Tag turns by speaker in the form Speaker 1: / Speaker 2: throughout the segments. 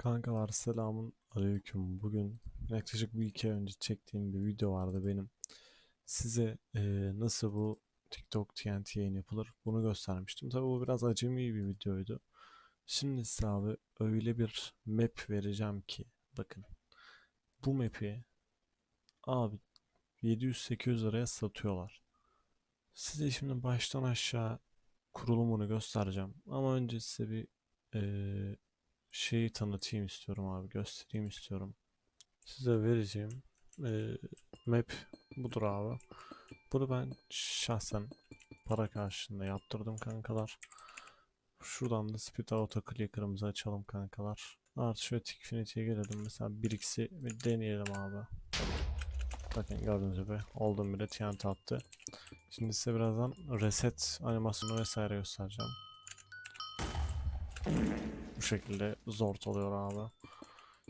Speaker 1: Kankalar selamun aleyküm. Bugün yaklaşık bir iki ay önce çektiğim bir video vardı benim. Size eee, nasıl bu TikTok TNT yayın yapılır bunu göstermiştim. Tabii bu biraz acemi bir videoydu. Şimdi size abi öyle bir map vereceğim ki bakın. Bu map'i abi 700-800 liraya satıyorlar. Size şimdi baştan aşağı kurulumunu göstereceğim. Ama önce size bir eee, şeyi tanıtayım istiyorum abi. Göstereyim istiyorum. Size vereceğim eee, map budur abi. Bunu ben şahsen para karşılığında yaptırdım kankalar. Şuradan da Speed Auto Clicker'ımızı açalım kankalar. Artı şöyle Tikfinity'ye gelelim. Mesela 1x'i bir deneyelim abi. Bakın gördüğünüz gibi oldum bile TNT attı. Şimdi size birazdan reset animasyonu vesaire göstereceğim. Bu şekilde zor oluyor abi.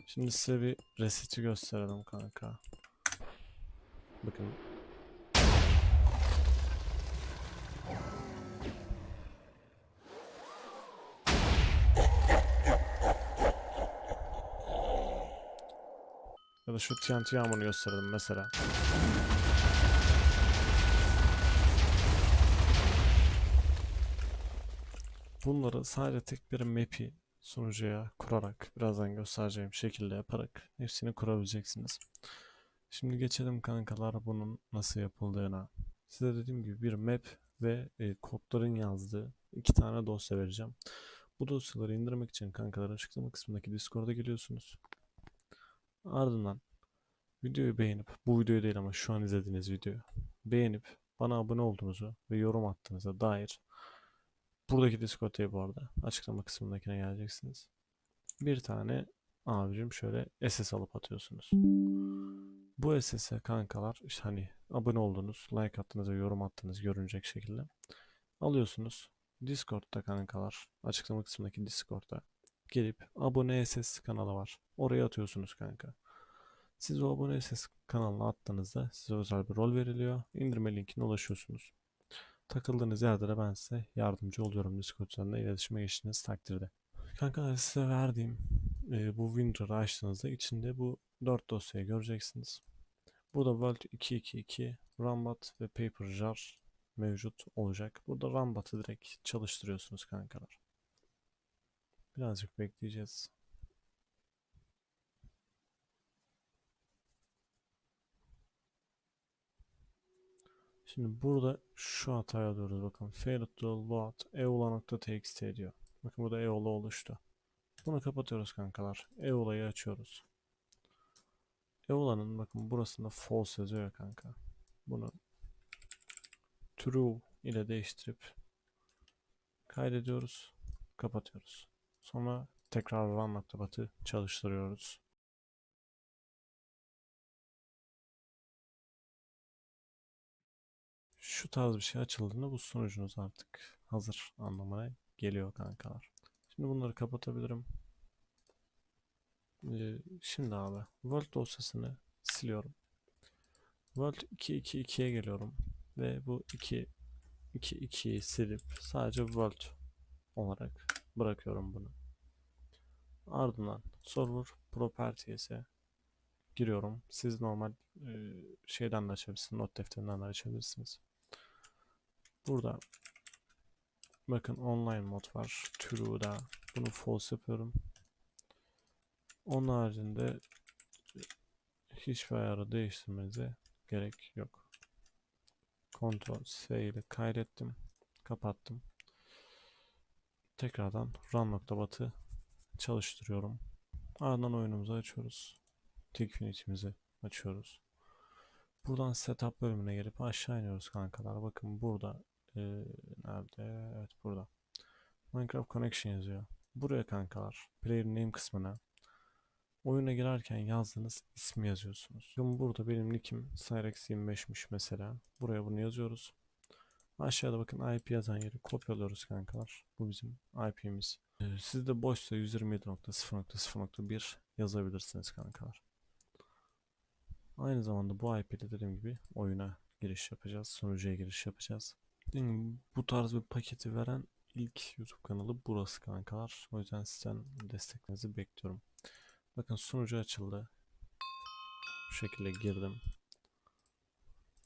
Speaker 1: Şimdi size bir reseti gösterelim kanka. Bakın. Ya da şu TNT yağmurunu gösterelim mesela. Bunları sadece tek bir map'i sunucuya kurarak birazdan göstereceğim şekilde yaparak hepsini kurabileceksiniz. Şimdi geçelim kankalar bunun nasıl yapıldığına. Size dediğim gibi bir map ve e, kodların yazdığı iki tane dosya vereceğim. Bu dosyaları indirmek için kankalar açıklama kısmındaki Discord'a geliyorsunuz. Ardından videoyu beğenip, bu videoyu değil ama şu an izlediğiniz videoyu beğenip bana abone olduğunuzu ve yorum attığınıza dair Buradaki Discord'ya bu arada açıklama kısmındakine geleceksiniz. Bir tane abicim şöyle SS alıp atıyorsunuz. Bu SS'e kankalar işte hani abone oldunuz, like attınız ve yorum attınız görünecek şekilde alıyorsunuz. Discord'da kankalar açıklama kısmındaki Discord'da gelip abone SS kanalı var. Oraya atıyorsunuz kanka. Siz o abone SS kanalına attığınızda size özel bir rol veriliyor. İndirme linkine ulaşıyorsunuz. Takıldığınız yerde de ben size yardımcı oluyorum Discord üzerinden iletişime geçtiğiniz takdirde. Kanka size verdiğim e, bu WinRAR'ı açtığınızda içinde bu 4 dosyayı göreceksiniz. Burada World 222, Rambat ve PaperJar mevcut olacak. Burada Rambat'ı direkt çalıştırıyorsunuz kankalar. Birazcık bekleyeceğiz. Şimdi burada şu hatayı alıyoruz bakın. Failed load eula.txt diyor. Bakın burada eula oluştu. Bunu kapatıyoruz kankalar. Eula'yı açıyoruz. Eula'nın bakın burasında false yazıyor ya kanka. Bunu true ile değiştirip kaydediyoruz. Kapatıyoruz. Sonra tekrar run.bat'ı çalıştırıyoruz. Şu tarz bir şey açıldığında bu sunucunuz artık hazır anlamına geliyor kankalar. Şimdi bunları kapatabilirim. Ee, şimdi abi World dosyasını siliyorum. World 222'ye geliyorum ve bu 2 2 2'yi silip sadece World olarak bırakıyorum bunu. Ardından server properties'e giriyorum. Siz normal e, şeyden de açabilirsiniz, not defterinden de açabilirsiniz. Burada bakın online mod var. True'da bunu false yapıyorum. Onun haricinde hiçbir ayarı değiştirmenize gerek yok. Ctrl S ile kaydettim. Kapattım. Tekrardan run.bat'ı çalıştırıyorum. Ardından oyunumuzu açıyoruz. Tikfinity'mizi açıyoruz. Buradan setup bölümüne gelip aşağı iniyoruz kankalar. Bakın burada ee, nerede? Evet burada. Minecraft Connection yazıyor. Buraya kankalar player name kısmına oyuna girerken yazdığınız ismi yazıyorsunuz. Şimdi burada benim nickim Cyrex25'miş mesela. Buraya bunu yazıyoruz. Aşağıda bakın IP yazan yeri kopyalıyoruz kankalar. Bu bizim IP'miz. Ee, sizde boşsa 127.0.0.1 yazabilirsiniz kankalar. Aynı zamanda bu IP ile dediğim gibi oyuna giriş yapacağız. Sunucuya giriş yapacağız. Dediğim gibi bu tarz bir paketi veren ilk YouTube kanalı burası kankalar. O yüzden sizden desteklerinizi bekliyorum. Bakın sunucu açıldı. Bu şekilde girdim.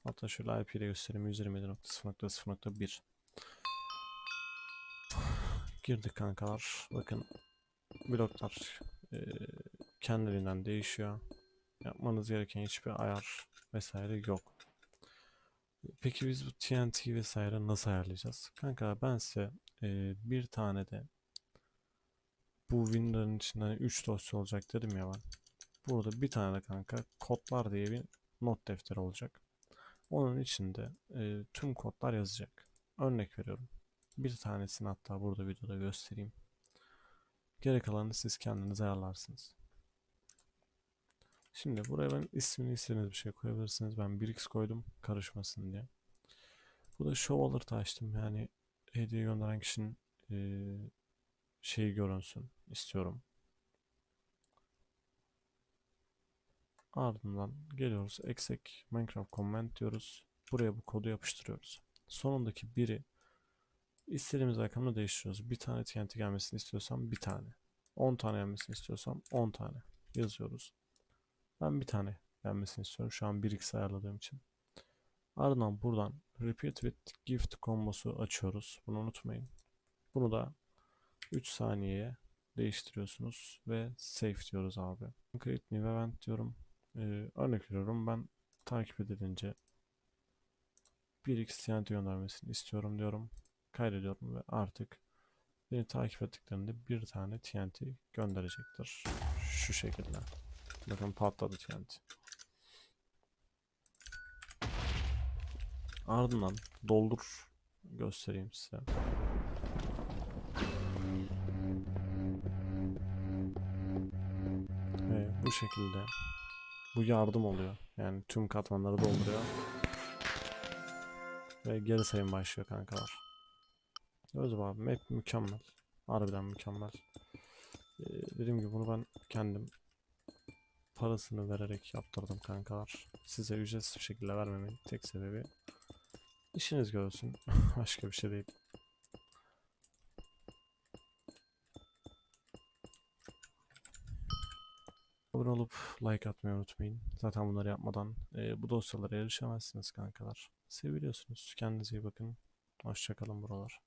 Speaker 1: Hatta şöyle IP ile göstereyim 127.0.0.1 Girdik kankalar. Bakın bloklar eee, kendiliğinden değişiyor. Yapmanız gereken hiçbir ayar vesaire yok. Peki biz bu TNT vesaire nasıl ayarlayacağız? Kanka ben size eee, bir tane de bu Windows'un içinden 3 dosya olacak dedim ya ben. Burada bir tane de kanka kodlar diye bir not defteri olacak. Onun içinde e, tüm kodlar yazacak. Örnek veriyorum. Bir tanesini hatta burada videoda göstereyim. Geri kalanını siz kendiniz ayarlarsınız. Şimdi buraya ben ismini istediğiniz bir şey koyabilirsiniz. Ben 1x koydum karışmasın diye. Bu da show alert açtım. Yani hediye gönderen kişinin e, şeyi görünsün istiyorum. Ardından geliyoruz. Exec Minecraft comment diyoruz. Buraya bu kodu yapıştırıyoruz. Sonundaki biri istediğimiz rakamla değiştiriyoruz. Bir tane TNT gelmesini istiyorsam bir tane. 10 tane gelmesini istiyorsam 10 tane yazıyoruz. Ben bir tane gelmesini istiyorum. Şu an 1x ayarladığım için. Ardından buradan repeat with gift kombosu açıyoruz. Bunu unutmayın. Bunu da 3 saniyeye değiştiriyorsunuz ve save diyoruz abi. Create new event diyorum. Ee, örnek veriyorum ben takip edilince 1x TNT göndermesini istiyorum diyorum. Kaydediyorum ve artık beni takip ettiklerinde bir tane TNT gönderecektir. Şu şekilde. Bakın patladı TNT. Ardından doldur göstereyim size. Ve bu şekilde bu yardım oluyor. Yani tüm katmanları dolduruyor. Ve geri sayım başlıyor kankalar. Gördüğünüz abi map mükemmel. Harbiden mükemmel. Ee, dediğim gibi bunu ben kendim parasını vererek yaptırdım kankalar. Size ücretsiz bir şekilde vermemin tek sebebi işiniz görsün. Başka bir şey değil. Abone olup like atmayı unutmayın. Zaten bunları yapmadan e, bu dosyalara erişemezsiniz kankalar. Seviliyorsunuz. Kendinize iyi bakın. Hoşçakalın buralar.